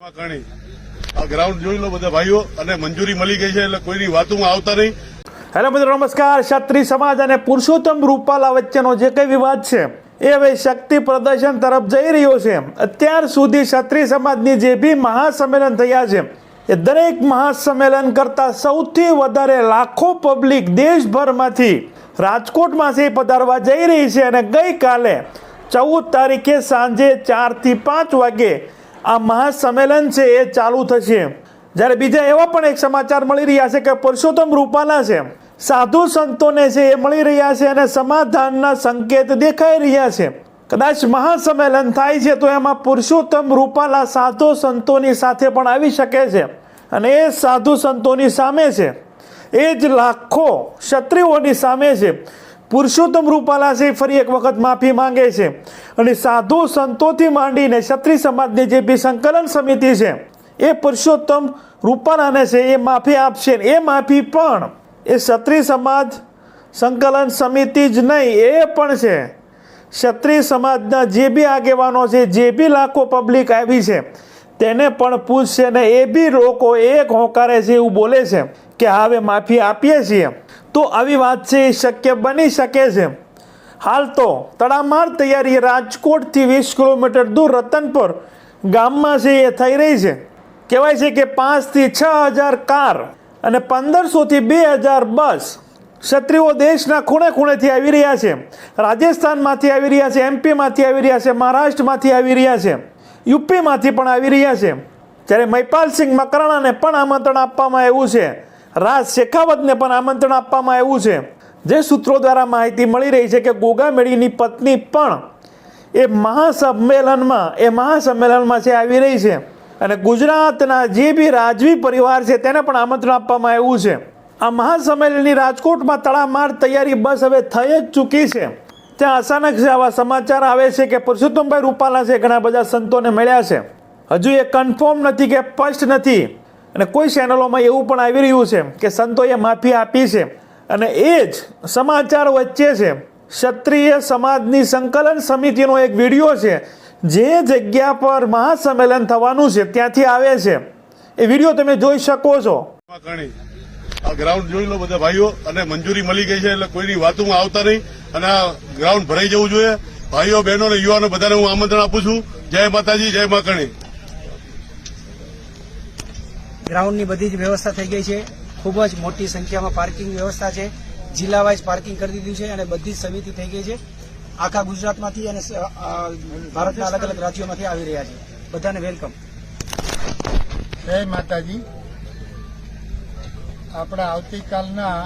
Ground જોઈ લો બધા ભાઈઓ, અને મંજૂરી મળી ગઈ છે એટલે કોઈની વાતોમાં આવતા નહીં. હેલો મિત્રો, નમસ્કાર. ક્ષત્રિય સમાજ અને પુરુષોત્તમ રૂપાલા વચ્ચેનો જે કઈ વિવાદ છે, એ હવે શક્તિ પ્રદર્શન તરફ જઈ રહ્યો છે. અત્યાર સુધી ક્ષત્રિય સમાજની જે બી મહાસંમેલન થયા છે, એ દરેક મહાસંમેલન કરતાં સૌથી વધારે લાખો પબ્લિક દેશભરમાંથી રાજકોટમાંથી પધારવા જઈ રહી છે. અને ગઈકાલે ચૌદ તારીખે સાંજે ચારથી પાંચ વાગે આ મહાસંમેલન છે, એ ચાલુ થશે. જ્યારે બીજા એવા પણ એક સમાચાર મળી રહ્યા છે કે પુરુષોત્તમ રૂપાલા છે, સાધુ સંતોને છે, એ મળી રહ્યા છે અને સમાધાનના સંકેત દેખાઈ રહ્યા છે. કદાચ મહાસંમેલન થાય છે, તો એમાં પુરુષોત્તમ રૂપાલા સાધુ સંતોની સાથે પણ આવી શકે છે અને એ સાધુ સંતોની સામે છે. એ જ લાખો ક્ષત્રિયોની સામે છે. પુરુષોત્તમ રૂપાલા છે ફરી એક વખત માફી માંગે છે અને સાધુ સંતોથી માંડીને ક્ષત્રિય સમાજની જે બી સંકલન સમિતિ છે, એ પુરુષોત્તમ રૂપાલાને છે, એ માફી આપશે એ માફી પણ એ ક્ષત્રિય સમાજ સંકલન સમિતિ જ નહીં, એ પણ છે. ક્ષત્રિય સમાજના જે બી આગેવાનો છે, જે બી લાખો પબ્લિક આવી છે, તેને પણ પૂછશે ને એ બી લોકો એક હોંકારે છે એવું બોલે છે કે હવે માફી આપીએ છીએ. તો આવી વાત છે, એ શક્ય બની શકે છે. હાલ તો તડામાર તૈયારી રાજકોટથી વીસ કિલોમીટર દૂર રતનપુર ગામમાં છે, એ થઈ રહી છે. કહેવાય છે કે પાંચથી છ હજાર કાર અને પંદરસોથી બે હજાર બસ ક્ષત્રિયો દેશના ખૂણે ખૂણેથી આવી રહ્યા છે. રાજસ્થાનમાંથી આવી રહ્યા છે, એમપીમાંથી આવી રહ્યા છે, મહારાષ્ટ્રમાંથી આવી રહ્યા છે, યુપીમાંથી પણ આવી રહ્યા છે. જ્યારે મહિપાલસિંહ મકરાણાને પણ આમંત્રણ આપવામાં આવ્યું છે રાજ શેખાવતને પણ આમંત્રણ આપવામાં આવ્યું છે. જે સૂત્રો દ્વારા માહિતી મળી રહી છે કે ગોગામેળીની પત્ની પણ એ મહાસંમેલનમાં એ મહાસંમેલનમાં છે, આવી રહી છે. અને ગુજરાતના જે બી રાજવી પરિવાર છે, તેને પણ આમંત્રણ આપવામાં આવ્યું છે. આ મહાસંમેલનની રાજકોટમાં તડામાર તૈયારી બસ હવે થઈ જ ચૂકી છે. ત્યાં અચાનક છે આવા સમાચાર આવે છે કે પુરુષોત્તમભાઈ રૂપાલા છે, ઘણા બધા સંતોને મળ્યા છે. હજુ એ કન્ફર્મ નથી કે સ્પષ્ટ નથી. અને કોઈ ચેનલોમાં એવું પણ આવી રહ્યું છે કે સંતોએ માફી આપી છે અને એ જ સમાચાર વચ્ચે છે. ક્ષત્રિય સમાજની સંકલન સમિતિનો એક વીડિયો છે. જે જગ્યા પર મહાસંમેલન થવાનું છે, ત્યાંથી આવે છે. એ વીડિયો તમે જોઈ શકો છો. આ ગ્રાઉન્ડ જોઈ લો બધા ભાઈઓ, અને મંજૂરી મળી ગઈ છે એટલે કોઈની વાતોમાં આવતા નહીં. અને આ ગ્રાઉન્ડ ભરાઈ જવું જોઈએ. ભાઈઓ, બહેનો યુવાનો બધાને હું આમંત્રણ આપું છું. જય માતાજી, જય મા ગ્રાઉન્ડની બધી જ વ્યવસ્થા થઈ ગઈ છે. ખૂબ જ મોટી સંખ્યામાં પાર્કિંગ વ્યવસ્થા છે. જિલ્લા વાઇઝ પાર્કિંગ કરી દીધું છે અને બધી જ સમિતિ થઈ ગઈ છે. આખા ગુજરાતમાંથી અને ભારતના અલગ અલગ રાજ્યોમાંથી આવી રહ્યા છે. બધાને વેલકમ જય માતાજી. આપણા આવતીકાલના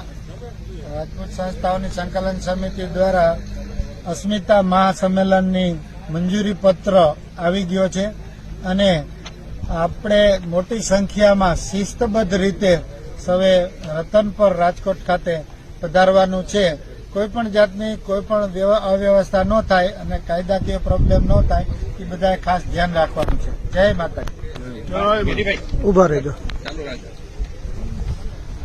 રાજપૂત સંસ્થાઓની સંકલન સમિતિ દ્વારા અસ્મિતા મહાસંમેલનની મંજૂરી પત્ર આવી ગયો છે અને આપણે મોટી સંખ્યામાં શિસ્તબદ્ધ રીતે સવે રતનપર રાજકોટ ખાતે પધારવાનું છે. કોઈપણ જાતની કોઈ પણ વ્યવ- અવ્યવસ્થા ન થાય અને કાયદાકીય પ્રોબ્લેમ ન થાય એ બધાએ ખાસ ધ્યાન રાખવાનું છે. જય માતા ઊભા રહેજો.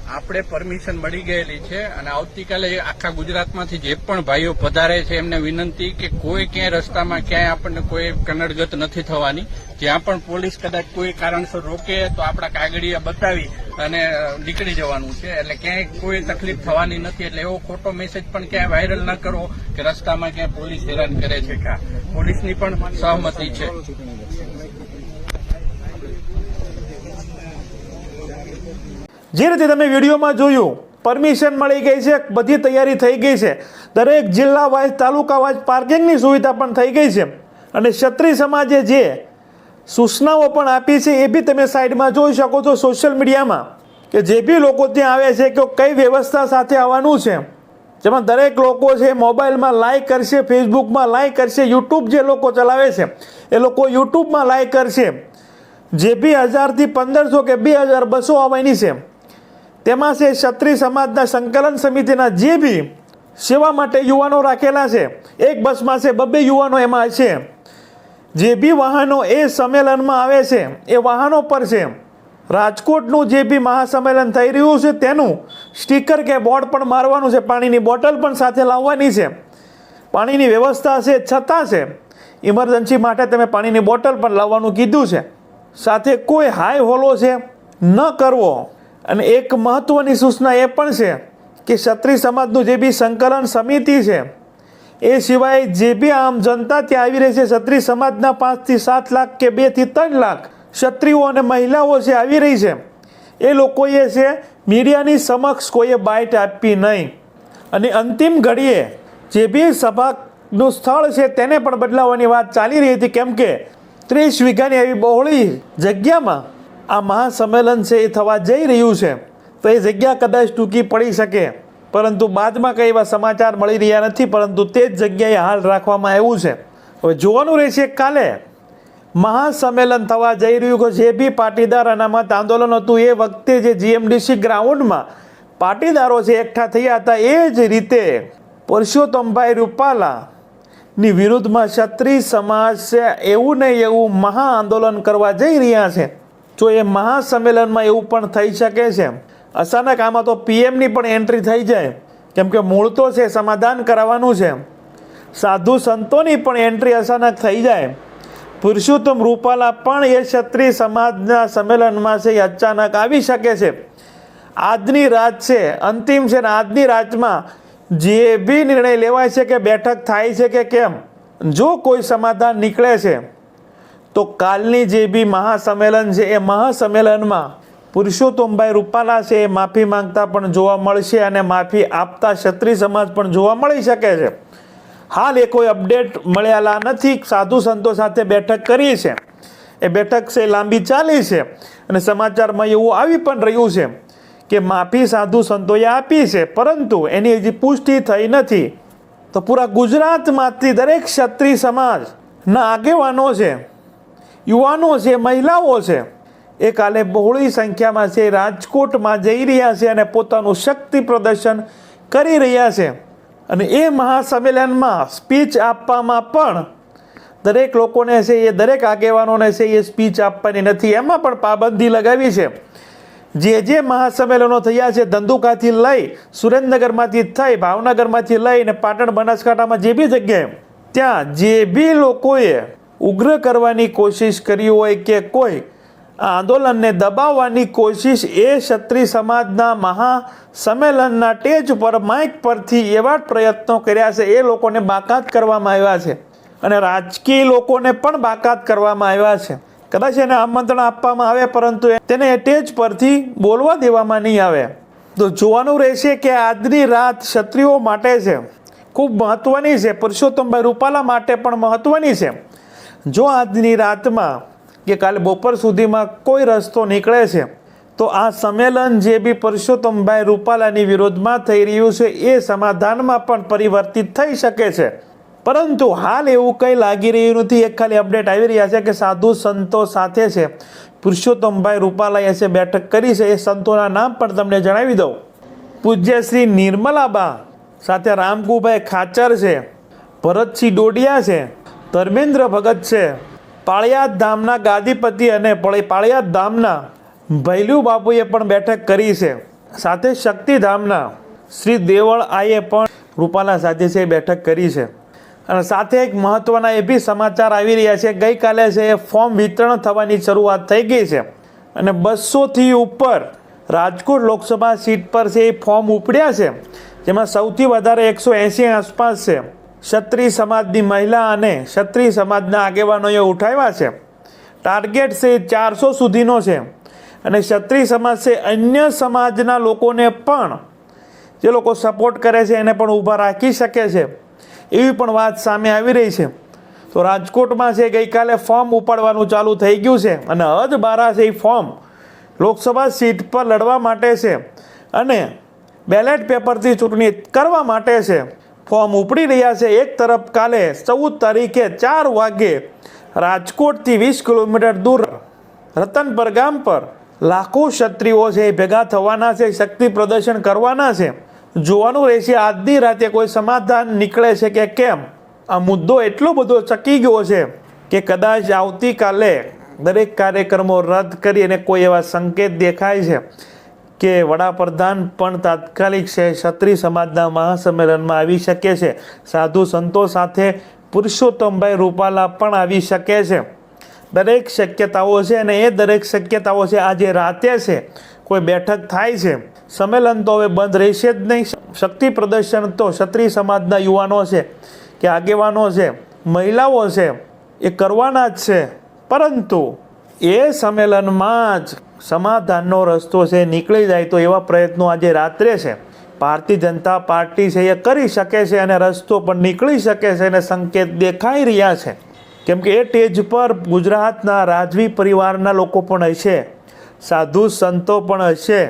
આપણે પરમિશન મળી ગયેલી છે અને આવતીકાલે આખા ગુજરાતમાંથી જે પણ ભાઈઓ પધારે છે, એમને વિનંતી કે કોઈ ક્યાંય રસ્તામાં ક્યાંય આપણને કોઈ કનડગત નથી થવાની. જ્યાં પણ પોલીસ કદાચ કોઈ કારણસર રોકે તો આપણા કાગળિયા બતાવી અને નીકળી જવાનું છે. એટલે ક્યાંય કોઈ તકલીફ થવાની નથી. એટલે એવો ખોટો મેસેજ પણ ક્યાંય વાયરલ ન કરો કે રસ્તામાં ક્યાંય પોલીસ હેરાન કરે છે કા પોલીસની પણ સહમતી છે. જે રીતે તમે વિડીયોમાં જોયું પરમિશન મળી ગઈ છે, બધી તૈયારી થઈ ગઈ છે. દરેક જિલ્લા વાઇઝ, તાલુકા વાઇઝ પાર્કિંગની સુવિધા પણ થઈ ગઈ છે. અને ક્ષત્રિય સમાજે જે સૂચનાઓ પણ આપી છે, એ બી તમે સાઈડમાં જોઈ શકો છો સોશિયલ મીડિયામાં કે જે બી લોકો ત્યાં આવે છે કે કઈ વ્યવસ્થા સાથે આવવાનું છે. જેમાં દરેક લોકો છે, મોબાઈલમાં લાઈક કરશે ફેસબુકમાં લાઈક કરશે યુટ્યુબ જે લોકો ચલાવે છે, એ લોકો યુટ્યુબમાં લાઈક કરશે. જે બી હજારથી પંદરસો કે બે હજાર બસો આવવાની છે. તેમાં છે ક્ષત્રિય સમાજના સંકલન સમિતિના જે બી સેવા માટે યુવાનો રાખેલા છે, એક બસમાં છે, બબ્બે યુવાનો એમાં છે. જે બી વાહનો એ સંમેલનમાં આવે છે, એ વાહનો પર છે, રાજકોટનું જે બી મહાસંમેલન થઈ રહ્યું છે, તેનું સ્ટીકર કે બોર્ડ પણ મારવાનું છે, પાણીની બોટલ પણ સાથે લાવવાની છે. પાણીની વ્યવસ્થા છે, છતાં છે, ઇમરજન્સી માટે તમે પાણીની બોટલ પણ લાવવાનું કીધું છે. સાથે કોઈ હાઈ હોલો છે, ન કરવો. અને એક મહત્વની સૂચના એ પણ છે કે ક્ષત્રિય સમાજનું જે બી સંકલન સમિતિ છે, એ સિવાય જે બી આમ જનતા ત્યાં આવી રહી છે, ક્ષત્રિય સમાજના પાંચથી સાત લાખ કે બેથી ત્રણ લાખ ક્ષત્રિયો અને મહિલાઓ છે આવી રહી છે, એ લોકોએ છે મીડિયાની સમક્ષ કોઈએ બાઇટ આપી નહીં. અને અંતિમ ઘડીએ જે બી સભાનું સ્થળ છે, તેને પણ બદલાવવાની વાત ચાલી રહી હતી, કેમ કે ત્રીસ વીઘાની એવી બહોળી જગ્યામાં આ મહાસંમેલન છે એ થવા જઈ રહ્યું છે. તો એ જગ્યા કદાચ ટૂંકી પડી શકે. પરંતુ બાદમાં કંઈ એવા સમાચાર મળી રહ્યા નથી, પરંતુ તે જ જગ્યાએ હાલ રાખવામાં આવ્યું છે. હવે જોવાનું રહેશે કાલે. મહાસંમેલન થવા જઈ રહ્યું જે બી પાટીદાર અનામત આંદોલન હતું એ વખતે જે જીએમડીસી ગ્રાઉન્ડમાં પાટીદારો છે એકઠા થયા હતા, એ જ રીતે પરસોત્તમભાઈ રૂપાલા ની વિરુદ્ધમાં ક્ષત્રિય સમાજ છે, એવું નહીં એવું મહા આંદોલન કરવા જઈ રહ્યા છે. જો એ મહાસંમેલનમાં એવું પણ થઈ શકે છે, અચાનક આમાં તો પીએમની પણ એન્ટ્રી થઈ જાય, કેમ કે મૂળ તો છે, સમાધાન કરાવવાનું છે. સાધુ સંતોની પણ એન્ટ્રી અચાનક થઈ જાય. પુરુષોત્તમ રૂપાલા પણ એ ક્ષત્રિય સમાજના સંમેલનમાં છે, એ અચાનક આવી શકે છે. આજની રાત છે, અંતિમ છે ને આજની રાતમાં જે બી નિર્ણય લેવાય છે કે બેઠક થાય છે કે કેમ, જો કોઈ સમાધાન નીકળે છે તો કાલની જે બી મહાસંમેલન છે, એ મહાસંમેલનમાં પુરુષોત્તમભાઈ રૂપાલા છે એ માફી માંગતા પણ જોવા મળશે અને માફી આપતા ક્ષત્રિય સમાજ પણ જોવા મળી શકે છે. હાલ એ કોઈ અપડેટ મળેલા નથી. સાધુ સંતો સાથે બેઠક કરી છે એ બેઠક છે લાંબી ચાલી છે અને સમાચારમાં એવું આવી પણ રહ્યું છે કે માફી સાધુ સંતોએ આપી છે, પરંતુ એની હજી પુષ્ટિ થઈ નથી. તો પૂરા ગુજરાતમાંથી દરેક ક્ષત્રિય સમાજના આગેવાનો છે યુવાનો છે, મહિલાઓ છે, એ કાલે બહોળી સંખ્યામાં છે, રાજકોટમાં જઈ રહ્યા છે અને પોતાનું શક્તિ પ્રદર્શન કરી રહ્યા છે. અને એ મહાસંમેલનમાં સ્પીચ આપવામાં પણ દરેક લોકોને છે, એ દરેક આગેવાનોને છે, એ સ્પીચ આપવાની નથી. એમાં પણ પાબંદી લગાવી છે. જે જે મહાસંમેલનો થયા છે, ધંધુકાથી લઈ સુરેન્દ્રનગરમાંથી થઈ, ભાવનગરમાંથી લઈને પાટણ, બનાસકાંઠામાં જે બી જગ્યાએ, ત્યાં જે બી લોકોએ ઉગ્ર કરવાની કોશિશ કરી હોય કે કોઈ આંદોલનને દબાવવાની કોશિશ એ ક્ષત્રિય સમાજના મહાસંમેલનના ટેજ પર, માઇક પરથી એવા જ પ્રયત્નો કર્યા છે, એ લોકોને બાકાત કરવામાં આવ્યા છે. અને રાજકીય લોકોને પણ બાકાત કરવામાં આવ્યા છે. કદાચ એને આમંત્રણ આપવામાં આવે, પરંતુ તેને ટેજ પરથી બોલવા દેવામાં નહીં આવે. તો જોવાનું રહેશે કે આજની રાત ક્ષત્રિયો માટે છે, ખૂબ મહત્વની છે. પુરુષોત્તમભાઈ રૂપાલા માટે પણ મહત્વની છે. જો આજની રાતમાં કે કાલે બપોર સુધીમાં કોઈ રસ્તો નીકળે છે, તો આ સંમેલન જે બી પરસોત્તમભાઈ રૂપાલાની વિરોધમાં થઈ રહ્યું છે, એ સમાધાનમાં પણ પરિવર્તિત થઈ શકે છે. પરંતુ હાલ એવું કંઈ લાગી રહ્યું નથી. એક ખાલી અપડેટ આવી રહ્યા છે કે સાધુ સંતો સાથે છે. પુરુષોત્તમભાઈ રૂપાલાએ છે બેઠક કરી છે, એ સંતોના નામ પણ તમને જણાવી દઉં. પૂજ્ય શ્રી નિર્મલાબા સાથે રામકુભાઈ ખાચર છે, ભરતસિંહ ડોડિયા છે ધર્મેન્દ્ર ભગત છે. પાળિયાદ ધામના ગાદીપતિ અને પળી- પાળિયાદ ધામના ભૈલુ બાપુએ પણ બેઠક કરી છે. સાથે શક્તિધામના શ્રી દેવળ આઈએ પણ રૂપાલા સાથે છે, બેઠક કરી છે. અને સાથે એક મહત્વના એ બી સમાચાર આવી રહ્યા છે. ગઈકાલે છે એ ફોર્મ વિતરણ થવાની શરૂઆત થઈ ગઈ છે. અને બસોથી ઉપર રાજકોટ લોકસભા સીટ પર છે એ ફોર્મ ઉપડ્યા છે. જેમાં સૌથી વધારે એકસો એંસી આસપાસ છે. ક્ષત્રિય સમાજની મહિલા અને ક્ષત્રિય સમાજના આગેવાનોએ ઉઠાવ્યા છે. ટાર્ગેટ છે ચારસો સુધીનો છે. અને ક્ષત્રિય સમાજ છે અન્ય સમાજના લોકોને પણ જે લોકો સપોર્ટ કરે છે એને પણ ઊભા રાખી શકે છે. એવી પણ વાત સામે આવી રહી છે. તો રાજકોટમાં છે ગઈકાલે ફોર્મ ઉપાડવાનું ચાલુ થઈ ગયું છે. અને હજ બારા છે એ ફોર્મ લોકસભા સીટ પર લડવા માટે છે. અને બેલેટ પેપરથી ચૂંટણી કરવા માટે છે. ફોર્મ ઉપડી રહ્યા છે. એક તરફ કાલે ચૌદ તારીખે ચાર વાગ્યે રાજકોટથી વીસ કિલોમીટર દૂર રતનપર ગામ પર લાખો ક્ષત્રિયો છે એ ભેગા થવાના છે, શક્તિ પ્રદર્શન કરવાના છે. જોવાનું રહેશે, આજની રાતે કોઈ સમાધાન નીકળે છે કે કેમ? આ મુદ્દો એટલો બધો ચકી ગયો છે કે કદાચ આવતીકાલે દરેક કાર્યક્રમો રદ કરી અને કોઈ એવા સંકેત દેખાય છે. કે વડાપ્રધાન પણ તાત્કાલિક ક્ષત્રિય સમાજના મહાસંમેલનમાં આવી શકે છે. સાધુ સંતો સાથે પુરુષોત્તમભાઈ રૂપાલા પણ આવી શકે છે. દરેક શક્યતાઓ છે અને એ દરેક શક્યતાઓ છે આજે રાતે છે. કોઈ બેઠક થાય છે. સંમેલન તો હવે બંધ રહેશે જ નહીં. શક્તિ પ્રદર્શન તો ક્ષત્રિય સમાજના યુવાનો છે કે આગેવાનો છે, મહિલાઓ છે, એ કરવાના જ છે. પરંતુ એ સંમેલનમાં જ સમાધાનનો રસ્તો છે, નીકળી જાય તો એવા પ્રયત્નો આજે રાત્રે છે. ભારતીય જનતા પાર્ટી છે, એ કરી શકે છે અને રસ્તો પણ નીકળી શકે છે અને સંકેત દેખાઈ રહ્યા છે. કેમ કે એ સ્ટેજ પર ગુજરાતના રાજવી પરિવારના લોકો પણ હશે, સાધુ સંતો પણ હશે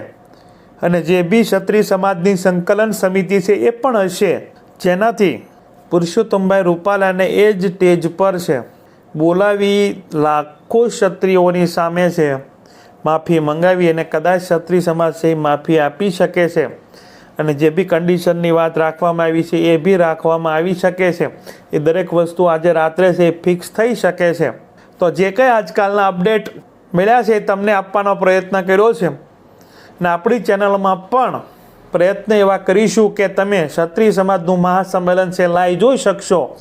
અને જે બી ક્ષત્રિય સમાજની સંકલન સમિતિ છે એ પણ હશે. જેનાથી પુરુષોત્તમભાઈ રૂપાલાને એ જ સ્ટેજ પર છે. બોલાવી લાખો ક્ષત્રિયોની સામે છે. માફી મંગાવી અને કદાચ ક્ષત્રિય સમાજ છે માફી આપી શકે છે. અને જે બી કન્ડિશનની વાત રાખવામાં આવી છે એ બી રાખવામાં આવી શકે છે. એ દરેક વસ્તુ આજે રાત્રે છે એ ફિક્સ થઈ શકે છે. તો જે કંઈ આજકાલના અપડેટ મળ્યા છે એ તમને આપવાનો પ્રયત્ન કર્યો છે. ને આપણી ચેનલમાં પણ પ્રયત્ન એવા કરીશું કે તમે ક્ષત્રિય સમાજનું મહાસંમેલન છે લાઈ જોઈ શકશો.